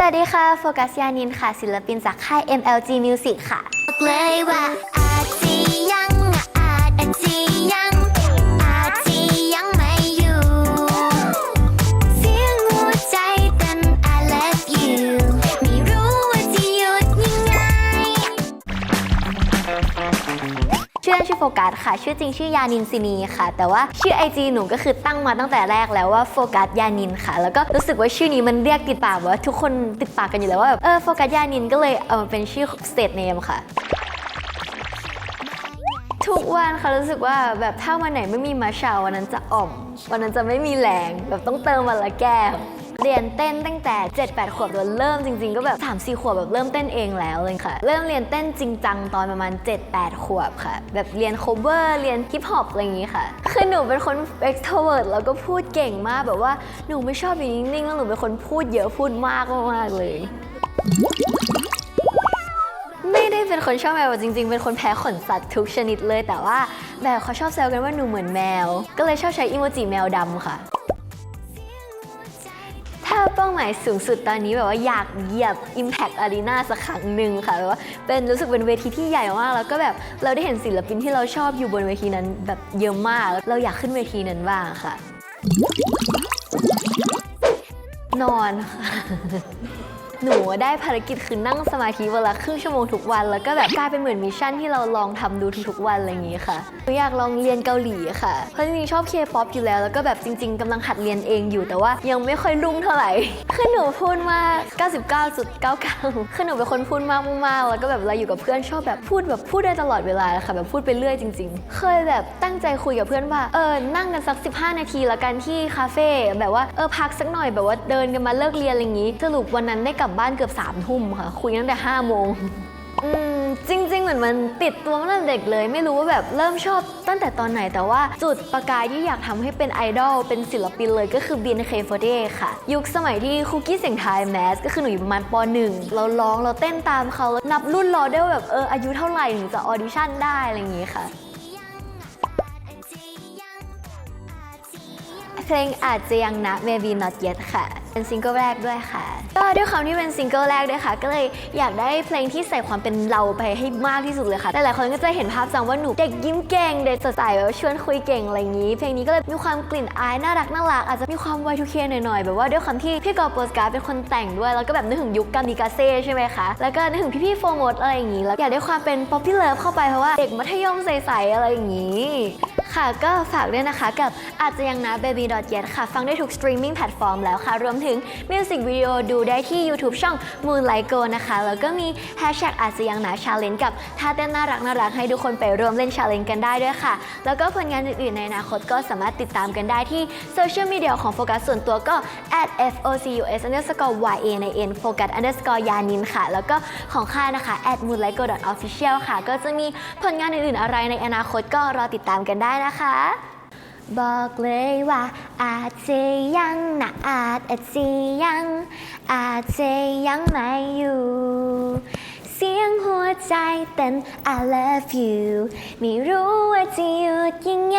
สวัสดีค่ะ โฟกัสยานินค่ะ ศิลปินจากค่าย MLG Music ค่ะบอกเลยว่าอาจ ล่นชื่อโฟกัสค่ะ ชื่อจริงชื่อยานินซินีค่ะ แต่ว่าชื่อ IG หนูก็คือตั้งมาตั้งแต่แรกแล้วว่าโฟกัสยานินค่ะ แล้วก็รู้สึกว่าชื่อนี้มันเรียกติดปากว่าทุกคนติดปากกันอยู่แล้วว่าแบบเออโฟกัสยานินก็เลยเอามาเป็นชื่อ state name ค่ะทุกวันค่ะรู้สึกว่าแบบถ้าวันไหนไม่มีมาชาวันนั้นจะอ่อม วันนั้นจะไม่มีแรงแบบต้องเติมวันละแก้ว เรียนเต้นตั้งแต่ 7-8 ขวบจนเริ่มจริง ๆ ก็แบบ3-4 ขวบแบบเริ่มเต้นเองแล้วเลยค่ะ เริ่มเรียนเต้นจริงจังตอนประมาณ 7-8 ขวบค่ะ แบบเรียน cover เรียนฮิปฮอปอะไรอย่างงี้ค่ะ คือหนูเป็นคน extrovert แล้วก็พูดเก่งมากแบบว่าหนูไม่ชอบอยู่นิ่งๆแล้วหนูเป็นคนพูดเยอะพูดมากมากๆเลยไม่ได้เป็นคนชอบแมวจริง ๆ เป็นคนแพ้ขนสัตว์ทุกชนิดเลย แต่ว่าแบบเขาชอบแซวกันว่าหนูเหมือนแมว ก็เลยชอบใช้อีโมจิแมวดำค่ะาเป้าหมายสูงสุดตอนนี้แบบว่าอยากเหยียบ Impact Arena สักครั้งหนึ่งค่ะแบบว่าเป็นรู้สึกเป็นเวทีที่ใหญ่มาก แล้วก็แบบเราได้เห็นศิลปินที่เราชอบอยู่บนเวทีนั้นแบบเยอะมาก เราอยากขึ้นเวทีนั้นบ้างค่ะ นอนค่ะ หนูได้ภารกิจคือนั่งสมาธิเวลาครึ่งชั่วโมงทุกวัน แล้วก็แบบกลายเป็นเหมือนมิชชั่นที่เราลองทำดูทุกๆวันอะไรอย่างนี้ค่ะหนูอยากลองเรียนเกาหลีค่ะ เพราะจริงๆชอบเคป๊อปอยู่แล้ว แล้วก็แบบจริง ๆกำลังหัดเรียนเองอยู่แต่ว่ายังไม่ค่อยรุ่งเท่าไหร่คือหนูพูดมาก99.99คือหนูเป็นคนพูดมากมากๆแล้วก็แบบเวลาอยู่กับเพื่อนชอบแบบพูดแบบพูดได้ตลอดเวลาค่ะแบบพูดไปเรื่อยจริง ๆ เคยแบบตั้งใจคุยกับเพื่อนว่าเออนั่งกันสัก 15 นาทีละกันที่คาเฟ่แบบว่าเออพักสักหน่อยแบบว่าเดินกันมาเลิกเรียนอะไรอย่างนี้สรุปวันนั้นได้กลับบ้านเกือบ3ามทุ่มค่ะ คุยตั้งแต่5โมงจริง ๆ เหมือนมันติดตัวมาตั้งแต่เด็กเลย ไม่รู้ว่าแบบเริ่มชอบตั้งแต่ตอนไหน แต่ว่าจุดประกายที่อยากทำให้เป็นไอดอลเป็นศิลปินเลยก็คือ BNK48 ค่ะ ยุคสมัยที่คุกกี้เสียงไทายแมสก็คือหนูอยู่ประมาณป .1 เราร้องเราเต้นตามเขาแล้วนับรุ่นรอได้ว่าแบบเอออายุเท่าไหร่ถึงจะออดิชั่นได้อะไรอย่างงี้ค่ะเพลงอาจจะยังนะ maybe not yet ค่ะ เป็นซิงเกิลแรกด้วยค่ะ ก็ด้วยความที่เป็นซิงเกิลแรกด้วยค่ะ ก็เลยอยากได้เพลงที่ใส่ความเป็นเราไปให้มากที่สุดเลยค่ะ แต่หลายคนก็จะเห็นภาพจำว่าหนูเด็กยิ้มเก่ง เด็กสดใสแบบชวนคุยเก่งอะไรอย่างนี้ เพลงนี้ก็เลยมีความกลิ่นอายน่ารักน่ารักอาจจะมีความ Y2K หน่อยๆ แบบว่าด้วยความที่พี่กอล์ฟโปสการ์เป็นคนแต่งด้วย แล้วก็แบบนึกถึงยุคกามิกาเซ่ใช่ไหมคะ แล้วก็นึกถึงพี่ๆโฟมดอะไรอย่างนี้ แล้วอยากได้ความเป็นป๊อปปี้เลิฟเข้าไปเพราะว่าเด็กมัธยมใสๆอะไรอย่างนี้ ค่ะ ก็ฝากด้วยนะคะกับอาจจะยังนะ baby yet ค่ะ ฟังได้ทุกสตรีมมิ่งแพลตฟอร์มแล้วค่ะ รวมถึงมิวสิกวิดีโอดูได้ที่ YouTube ช่อง Moonlight Go นะคะ แล้วก็มี hashtag อาจจะยังนะ challenge กับท่าเต้นน่ารักน่ารักให้ทุกคนไปร่วมเล่น challenge กันได้ด้วยค่ะ แล้วก็ผลงานอื่นๆในอนาคตก็สามารถติดตามกันได้ที่โซเชียลมีเดียของโฟกัสส่วนตัวก็ at focus underscore ya ใน n focus underscore ยานินค่ะ แล้วก็ของค่ายนะคะ at moonlight go official ค่ะ ก็จะมีผลงานอื่นๆอะไรในอนาคตก็รอติดตามกันได้นะะคะ บอกเลยว่า อาจจะยังนะอาจอาจจะยัง อาจจะยังไม่อยู่ เสียงหัวใจเต้น I love you ไม่รู้ว่าจะหยุดยังไง